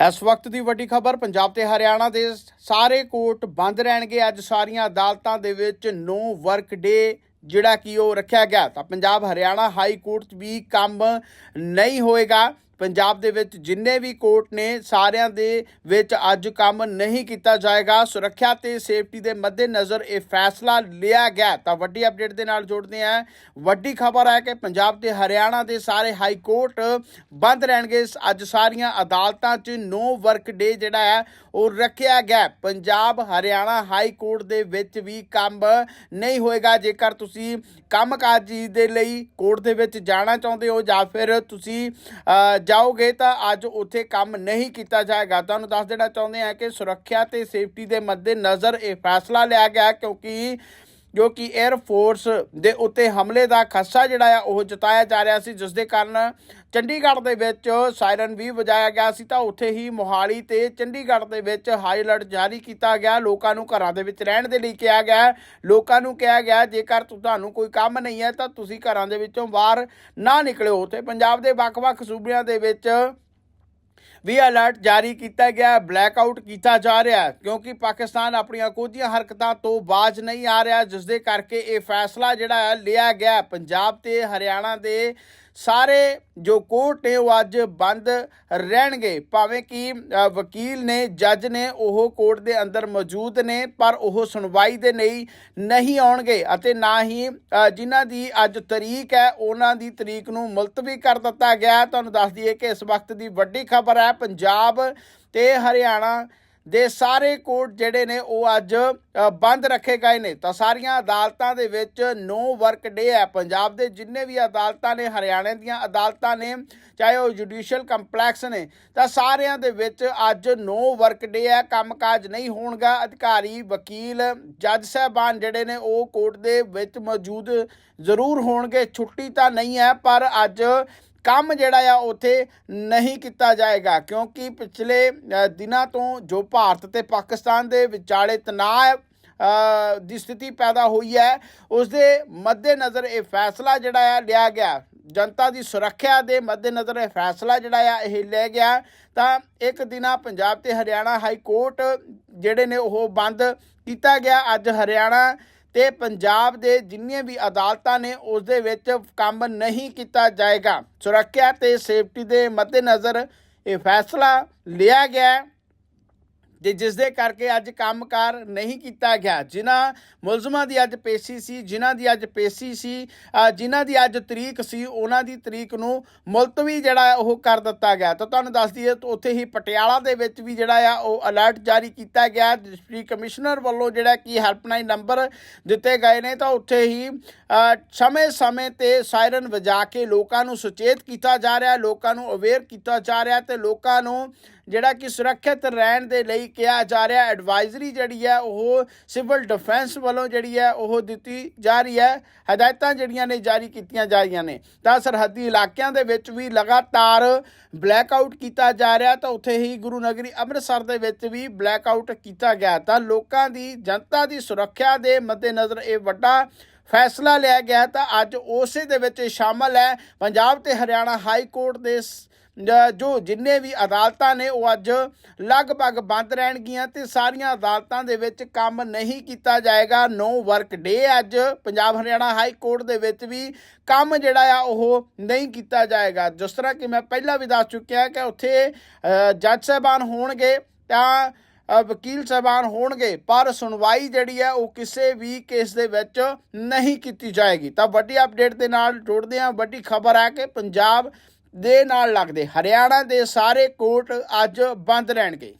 ਇਸ ਵਕਤ ਦੀ ਵੱਡੀ ਖਬਰ, ਪੰਜਾਬ ਤੇ ਹਰਿਆਣਾ ਦੇ ਸਾਰੇ ਕੋਰਟ ਬੰਦ ਰਹਿਣਗੇ। ਅੱਜ ਸਾਰੀਆਂ ਅਦਾਲਤਾਂ ਦੇ ਵਿੱਚ ਨੋ ਵਰਕ ਡੇ ਜਿਹੜਾ ਕਿ ਉਹ ਰੱਖਿਆ ਗਿਆ। ਤਾਂ ਪੰਜਾਬ ਹਰਿਆਣਾ ਹਾਈ ਕੋਰਟ 'ਚ ਵੀ ਕੰਮ ਨਹੀਂ ਹੋਏਗਾ। ਪੰਜਾਬ ਦੇ ਵਿੱਚ ਜਿੰਨੇ ਵੀ ਕੋਰਟ ਨੇ, ਸਾਰਿਆਂ ਦੇ ਵਿੱਚ ਅੱਜ ਕੰਮ ਨਹੀਂ ਕੀਤਾ ਜਾਏਗਾ। ਸੁਰੱਖਿਆ ਤੇ ਸੇਫਟੀ ਦੇ ਮੱਦੇਨਜ਼ਰ ਇਹ ਫੈਸਲਾ ਲਿਆ ਗਿਆ। ਤਾਂ ਵੱਡੀ ਅਪਡੇਟ ਦੇ ਨਾਲ ਜੋੜਦੇ ਹਾਂ। ਵੱਡੀ ਖਬਰ ਹੈ ਕਿ ਪੰਜਾਬ ਤੇ ਹਰਿਆਣਾ ਦੇ ਸਾਰੇ ਹਾਈ ਕੋਰਟ ਬੰਦ ਰਹਿਣਗੇ। ਅੱਜ ਸਾਰੀਆਂ ਅਦਾਲਤਾਂ 'ਚ ਨੋ ਵਰਕ ਡੇ ਜਿਹੜਾ ਹੈ ਉਹ ਰੱਖਿਆ ਗਿਆ। ਪੰਜਾਬ ਹਰਿਆਣਾ ਹਾਈ ਕੋਰਟ ਦੇ ਵਿੱਚ ਵੀ ਕੰਮ ਨਹੀਂ ਹੋਏਗਾ। ਜੇਕਰ ਤੁਸੀਂ ਕੰਮਕਾਜੀ ਦੇ ਲਈ ਕੋਰਟ ਦੇ ਵਿੱਚ ਜਾਣਾ ਚਾਹੁੰਦੇ ਹੋ ਜਾਂ ਫਿਰ ਤੁਸੀਂ ਜਾਓਗੇ ਤਾਂ ਅੱਜ ਉੱਥੇ ਕੰਮ ਨਹੀਂ ਕੀਤਾ ਜਾਏਗਾ। ਤੁਹਾਨੂੰ ਦੱਸ ਦੇਣਾ ਚਾਹੁੰਦੇ ਹਾਂ ਕਿ ਸੁਰੱਖਿਆ ਤੇ ਸੇਫਟੀ ਦੇ ਮੱਦੇ ਨਜ਼ਰ ਇਹ ਫੈਸਲਾ ਲਿਆ ਗਿਆ ਕਿਉਂਕਿ ਜੋ ਕਿ 에ਅਰ ਫੋਰਸ ਦੇ ਉੱਤੇ ਹਮਲੇ ਦਾ ਖਸਾ ਜਿਹੜਾ ਆ, ਉਹ ਜਤਾਇਆ ਜਾ ਰਿਹਾ ਸੀ ਜਿਸ ਦੇ ਕਾਰਨ ਚੰਡੀਗੜ੍ਹ ਦੇ ਵਿੱਚ ਸਾਇਰਨ ਵੀ ਵਜਾਇਆ ਗਿਆ ਸੀ, ਤਾਂ ਉੱਥੇ ਹੀ ਮੋਹਾਲੀ ਤੇ ਚੰਡੀਗੜ੍ਹ ਦੇ ਵਿੱਚ ਹਾਈ ਅਲਰਟ ਜਾਰੀ ਕੀਤਾ ਗਿਆ। ਲੋਕਾਂ ਨੂੰ ਘਰਾਂ ਦੇ ਵਿੱਚ ਰਹਿਣ ਦੇ ਲਈ ਕਿਹਾ ਗਿਆ ਲੋਕਾਂ ਨੂੰ ਕਿਹਾ ਗਿਆ, ਜੇਕਰ ਤੁਹਾਨੂੰ ਕੋਈ ਕੰਮ ਨਹੀਂ ਹੈ, ਤਾਂ ਤੁਸੀਂ ਘਰਾਂ ਦੇ ਵਿੱਚੋਂ ਬਾਹਰ ਨਾ ਨਿਕਲਿਓ। ਉੱਥੇ ਪੰਜਾਬ ਦੇ ਵੱਖ-ਵੱਖ ਸੂਬਿਆਂ ਦੇ ਵਿੱਚ ਵੀ ਅਲਰਟ ਜਾਰੀ ਕੀਤਾ ਗਿਆ ਬਲੈਕ ਆਊਟ ਕੀਤਾ ਜਾ ਰਿਹਾ ਕਿਉਂਕਿ ਪਾਕਿਸਤਾਨ ਆਪਣੀਆਂ ਕੋਝੀਆਂ ਹਰਕਤਾਂ ਤੋਂ ਬਾਜ ਨਹੀਂ ਆ ਰਿਹਾ ਜਿਸ ਦੇ ਕਰਕੇ ਇਹ ਫੈਸਲਾ ਜਿਹੜਾ ਹੈ, ਲਿਆ ਗਿਆ ਪੰਜਾਬ ਤੇ ਹਰਿਆਣਾ ਦੇ ਸਾਰੇ ਜੋ ਕੋਰਟ ਨੇ ਉਹ ਅੱਜ ਬੰਦ ਰਹਿਣਗੇ। ਭਾਵੇਂ ਕਿ ਵਕੀਲ ਨੇ, ਜੱਜ ਨੇ ਉਹ ਕੋਰਟ ਦੇ ਅੰਦਰ ਮੌਜੂਦ ਨੇ, ਪਰ ਉਹ ਸੁਣਵਾਈ ਦੇ ਲਈ ਨਹੀਂ ਆਉਣਗੇ ਅਤੇ ਨਾ ਹੀ ਜਿਨ੍ਹਾਂ ਦੀ ਅੱਜ ਤਰੀਕ ਹੈ, ਉਹਨਾਂ ਦੀ ਤਰੀਕ ਨੂੰ ਮੁਲਤਵੀ ਕਰ ਦਿੱਤਾ ਗਿਆ। ਤੁਹਾਨੂੰ ਦੱਸ ਦਈਏ ਕਿ ਇਸ ਵਕਤ ਦੀ ਵੱਡੀ ਖਬਰ ਹੈ, ਪੰਜਾਬ ਤੇ ਹਰਿਆਣਾ ਦੇ ਸਾਰੇ ਕੋਰਟ ਜਿਹੜੇ ਨੇ ਉਹ ਅੱਜ ਬੰਦ ਰੱਖੇ ਗਏ ਨੇ। ਤਾਂ ਸਾਰੀਆਂ ਅਦਾਲਤਾਂ ਦੇ ਵਿੱਚ ਨੋ ਵਰਕ ਡੇ ਹੈ। ਪੰਜਾਬ ਦੇ ਜਿੰਨੇ ਵੀ ਅਦਾਲਤਾਂ ਨੇ, ਹਰਿਆਣੇ ਦੀਆਂ ਅਦਾਲਤਾਂ ਨੇ, ਚਾਹੇ ਉਹ ਜੁਡੀਸ਼ੀਅਲ ਕੰਪਲੈਕਸ ਨੇ, ਤਾਂ ਸਾਰਿਆਂ ਦੇ ਵਿੱਚ ਅੱਜ ਨੋ ਵਰਕ ਡੇ ਹੈ। ਕੰਮਕਾਜ ਨਹੀਂ ਹੋਣਗਾ। ਅਧਿਕਾਰੀ, ਵਕੀਲ, ਜੱਜ ਸਾਹਿਬਾਨ ਜਿਹੜੇ ਨੇ, ਉਹ ਕੋਰਟ ਦੇ ਵਿੱਚ ਮੌਜੂਦ ਜ਼ਰੂਰ ਹੋਣਗੇ। ਛੁੱਟੀ ਤਾਂ ਨਹੀਂ ਹੈ, ਪਰ ਅੱਜ ਕੰਮ ਜਿਹੜਾ ਆ ਉੱਥੇ ਨਹੀਂ ਕੀਤਾ ਜਾਏਗਾ, ਕਿਉਂਕਿ ਪਿਛਲੇ ਦਿਨਾਂ ਤੋਂ ਜੋ ਭਾਰਤ ਤੇ ਪਾਕਿਸਤਾਨ ਦੇ ਵਿਚਾਲੇ ਤਣਾਅ ਦੀ ਸਥਿਤੀ ਪੈਦਾ ਹੋਈ ਹੈ ਉਸ ਦੇ ਮੱਦੇਨਜ਼ਰ ਇਹ ਫੈਸਲਾ ਜਿਹੜਾ ਆ ਲਿਆ ਗਿਆ। ਜਨਤਾ ਦੀ ਸੁਰੱਖਿਆ ਦੇ ਮੱਦੇਨਜ਼ਰ ਇਹ ਫੈਸਲਾ ਜਿਹੜਾ ਆ ਇਹ ਲਿਆ ਗਿਆ। ਤਾਂ ਇੱਕ ਦਿਨਾ ਪੰਜਾਬ ਤੇ ਹਰਿਆਣਾ ਹਾਈ ਕੋਰਟ ਜਿਹੜੇ ਨੇ ਉਹ ਬੰਦ ਕੀਤਾ ਗਿਆ। ਅੱਜ ਹਰਿਆਣਾ ਤੇ ਪੰਜਾਬ ਦੇ ਜਿੰਨੀਆਂ ਵੀ ਅਦਾਲਤਾਂ ਨੇ ਉਸ ਦੇ ਵਿੱਚ ਕੰਮ ਨਹੀਂ ਕੀਤਾ ਜਾਏਗਾ। ਸੁਰੱਖਿਆ ਤੇ ਸੇਫਟੀ ਦੇ ਮੱਦੇਨਜ਼ਰ ਇਹ ਫੈਸਲਾ ਲਿਆ ਗਿਆ ਤੇ ਜਿਸ ਦੇ ਕਰਕੇ ਅੱਜ ਕੰਮਕਾਰ ਨਹੀਂ ਕੀਤਾ ਗਿਆ। ਜਿਨ੍ਹਾਂ ਮੁਲਜ਼ਮਾਂ ਦੀ ਅੱਜ ਪੇਸ਼ੀ ਸੀ, ਜਿਨ੍ਹਾਂ ਦੀ ਅੱਜ ਪੇਸ਼ੀ ਸੀ ਜਿਨ੍ਹਾਂ ਦੀ ਅੱਜ ਤਰੀਕ ਸੀ, ਉਹਨਾਂ ਦੀ ਤਰੀਕ ਨੂੰ ਮੁਲਤਵੀ ਜਿਹੜਾ ਉਹ ਕਰ ਦਿੱਤਾ ਗਿਆ। ਤਾਂ ਤੁਹਾਨੂੰ ਦੱਸ ਦਈਏ ਉੱਥੇ ਹੀ ਪਟਿਆਲਾ ਦੇ ਵਿੱਚ ਵੀ ਜਿਹੜਾ ਆ, ਉਹ ਅਲਰਟ ਜਾਰੀ ਕੀਤਾ ਗਿਆ। ਡਿਸਟ੍ਰਿਕਟ ਕਮਿਸ਼ਨਰ ਵੱਲੋਂ ਜਿਹੜਾ ਕਿ ਹੈਲਪਲਾਈਨ ਨੰਬਰ ਦਿੱਤੇ ਗਏ ਨੇ, ਤਾਂ ਉੱਥੇ ਹੀ ਸਮੇਂ-ਸਮੇਂ ਤੇ ਸਾਇਰਨ ਵਜਾ ਕੇ ਲੋਕਾਂ ਨੂੰ ਸੁਚੇਤ ਕੀਤਾ ਜਾ ਰਿਹਾ, ਲੋਕਾਂ ਨੂੰ ਅਵੇਅਰ ਕੀਤਾ ਜਾ ਰਿਹਾ ਤੇ ਲੋਕਾਂ ਨੂੰ ਜਿਹੜਾ ਕਿ ਸੁਰੱਖਿਅਤ ਰਹਿਣ ਦੇ ਲਈ ਕਿਹਾ ਜਾ ਰਿਹਾ ਐਡਵਾਈਜ਼ਰੀ ਜਿਹੜੀ ਹੈ, ਉਹ ਸਿਵਲ ਡਿਫੈਂਸ ਵੱਲੋਂ ਜਿਹੜੀ ਹੈ, ਉਹ ਦਿੱਤੀ ਜਾ ਰਹੀ ਹੈ। ਹਦਾਇਤਾਂ ਜਿਹੜੀਆਂ ਨੇ, ਜਾਰੀ ਕੀਤੀਆਂ ਜਾ ਰਹੀਆਂ ਨੇ। ਤਾਂ ਸਰਹੱਦੀ ਇਲਾਕਿਆਂ ਦੇ ਵਿੱਚ ਵੀ ਲਗਾਤਾਰ ਬਲੈਕ ਆਊਟ ਕੀਤਾ ਜਾ ਰਿਹਾ। ਤਾਂ ਉੱਥੇ ਹੀ ਗੁਰੂ ਨਗਰੀ ਅੰਮ੍ਰਿਤਸਰ ਦੇ ਵਿੱਚ ਵੀ ਬਲੈਕ ਆਊਟ ਕੀਤਾ ਗਿਆ। ਤਾਂ ਲੋਕਾਂ ਦੀ, ਜਨਤਾ ਦੀ ਸੁਰੱਖਿਆ ਦੇ ਮੱਦੇਨਜ਼ਰ ਇਹ ਵੱਡਾ ਫੈਸਲਾ ਲਿਆ ਗਿਆ। ਤਾਂ ਅੱਜ ਉਸੇ ਦੇ ਵਿੱਚ ਸ਼ਾਮਲ ਹੈ। ਪੰਜਾਬ ਤੇ ਹਰਿਆਣਾ ਹਾਈ ਕੋਰਟ ਦੇ ਜੋ ਜਿੰਨੇ ਵੀ ਅਦਾਲਤਾਂ ਨੇ ਉਹ ਅੱਜ ਲਗਭਗ ਬੰਦ ਰਹਿਣਗੀਆਂ ਤੇ ਸਾਰੀਆਂ ਅਦਾਲਤਾਂ ਦੇ ਵਿੱਚ ਕੰਮ ਨਹੀਂ ਕੀਤਾ ਜਾਏਗਾ। ਨੋ ਵਰਕ ਡੇ ਅੱਜ ਪੰਜਾਬ ਹਰਿਆਣਾ ਹਾਈ ਕੋਰਟ ਦੇ ਵਿੱਚ ਵੀ ਕੰਮ ਜਿਹੜਾ ਆ ਉਹ ਨਹੀਂ ਕੀਤਾ ਜਾਏਗਾ। ਜਿਸ ਤਰ੍ਹਾਂ ਕਿ ਮੈਂ ਪਹਿਲਾਂ ਵੀ ਦੱਸ ਚੁੱਕਿਆ ਕਿ ਉੱਥੇ ਜੱਜ ਸਾਹਿਬਾਨ ਹੋਣਗੇ ਤਾਂ ਵਕੀਲ ਸਾਹਿਬਾਨ ਹੋਣਗੇ, ਪਰ ਸੁਣਵਾਈ ਜਿਹੜੀ ਹੈ ਉਹ ਕਿਸੇ ਵੀ ਕੇਸ ਦੇ ਵਿੱਚ ਨਹੀਂ ਕੀਤੀ ਜਾਏਗੀ। ਤਾਂ ਵੱਡੀ ਅਪਡੇਟ ਦੇ ਨਾਲ ਜੁੜਦੇ ਹਾਂ। ਵੱਡੀ ਖਬਰ ਹੈ ਕਿ ਪੰਜਾਬ ਦੇ ਨਾਲ ਲੱਗਦੇ। ਹਰਿਆਣਾ ਦੇ ਸਾਰੇ ਕੋਰਟ ਅੱਜ ਬੰਦ ਰਹਿਣਗੇ।